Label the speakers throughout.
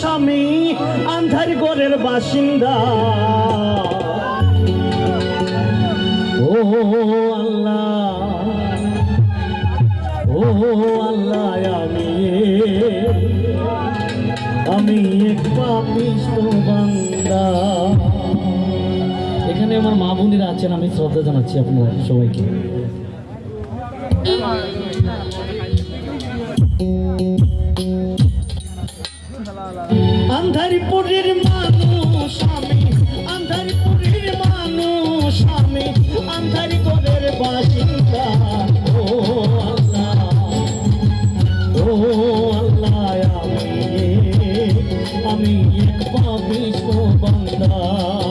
Speaker 1: স্বামী, আন্ধার গড়ের বাসিন্দা। ও আল্লাহ ও আল্লাহ, আমি আমি এক পাপিষ্ট বান্দা। এখানে আমার মা বোনেরা আছেন, আমি শ্রদ্ধা জানাচ্ছি আপনার সবাইকে। না।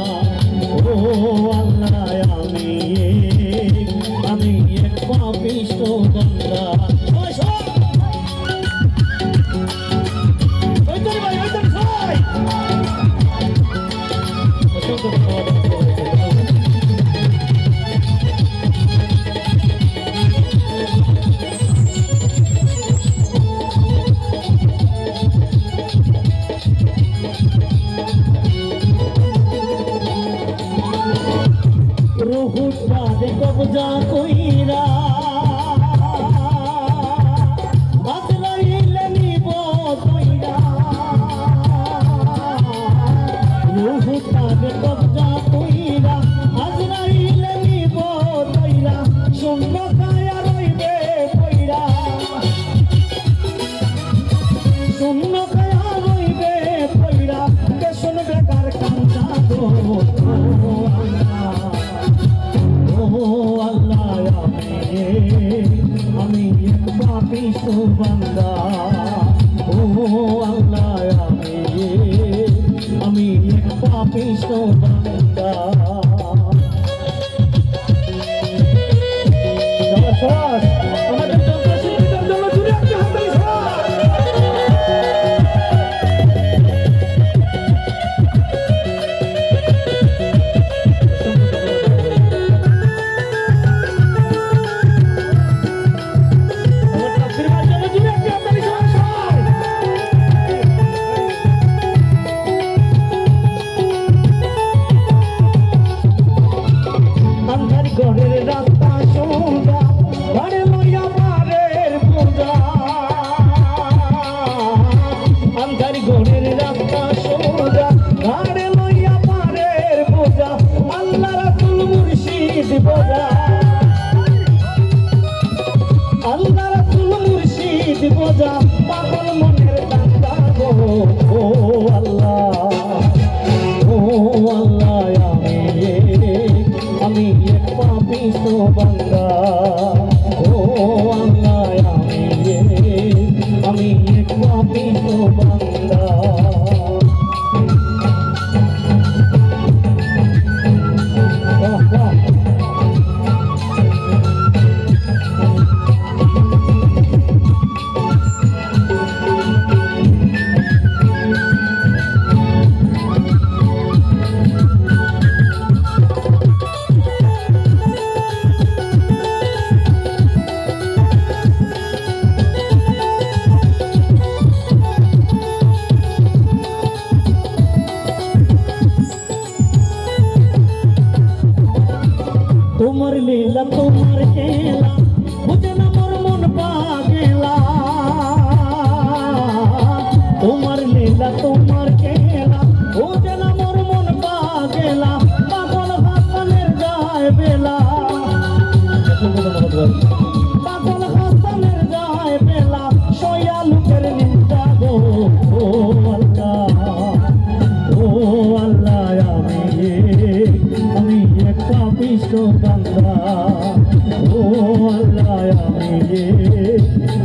Speaker 1: বান্দা You. তোমার লীলা তোমার খেলা।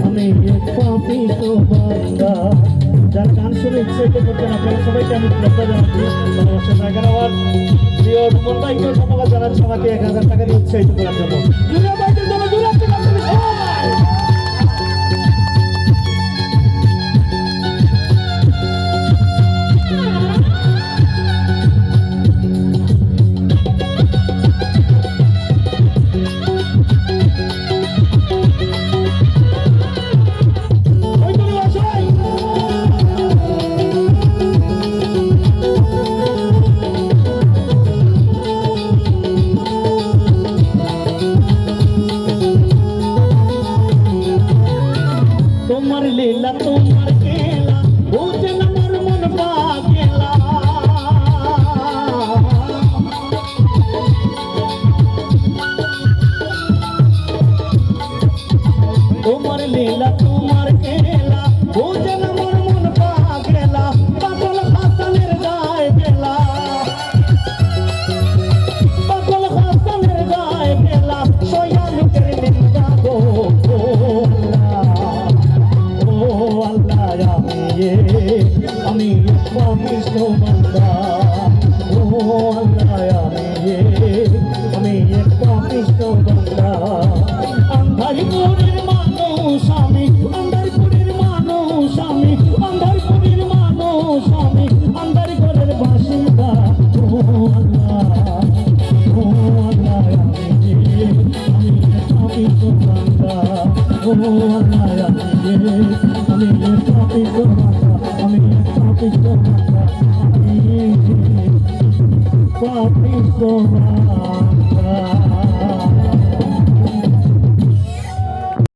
Speaker 1: আমি পাপি তো বান্দা যার গান শুনে উৎসাহিত করতেন আপনারা সবাইকে আমি শ্রদ্ধা জানাচ্ছি ভালোবাসা জায়গা নেওয়ার প্রিয় রুমন ধন্যবাদ জানাচ্ছি আমাকে এক হাজার টাকা দিয়ে উৎসাহিত করার জন্য তোমার লীলা, তোমার খেলা ও যেন মন মন পা গেলা পাগল হাসানের গায়ে গেলা পাগল হাসানের গায়ে গেলা সয়া লোকের নিন্দা গো ও আল্লাহ, আমি আমি সোমান্দা আমি পাপিষ্ট আমি পাপিষ্ট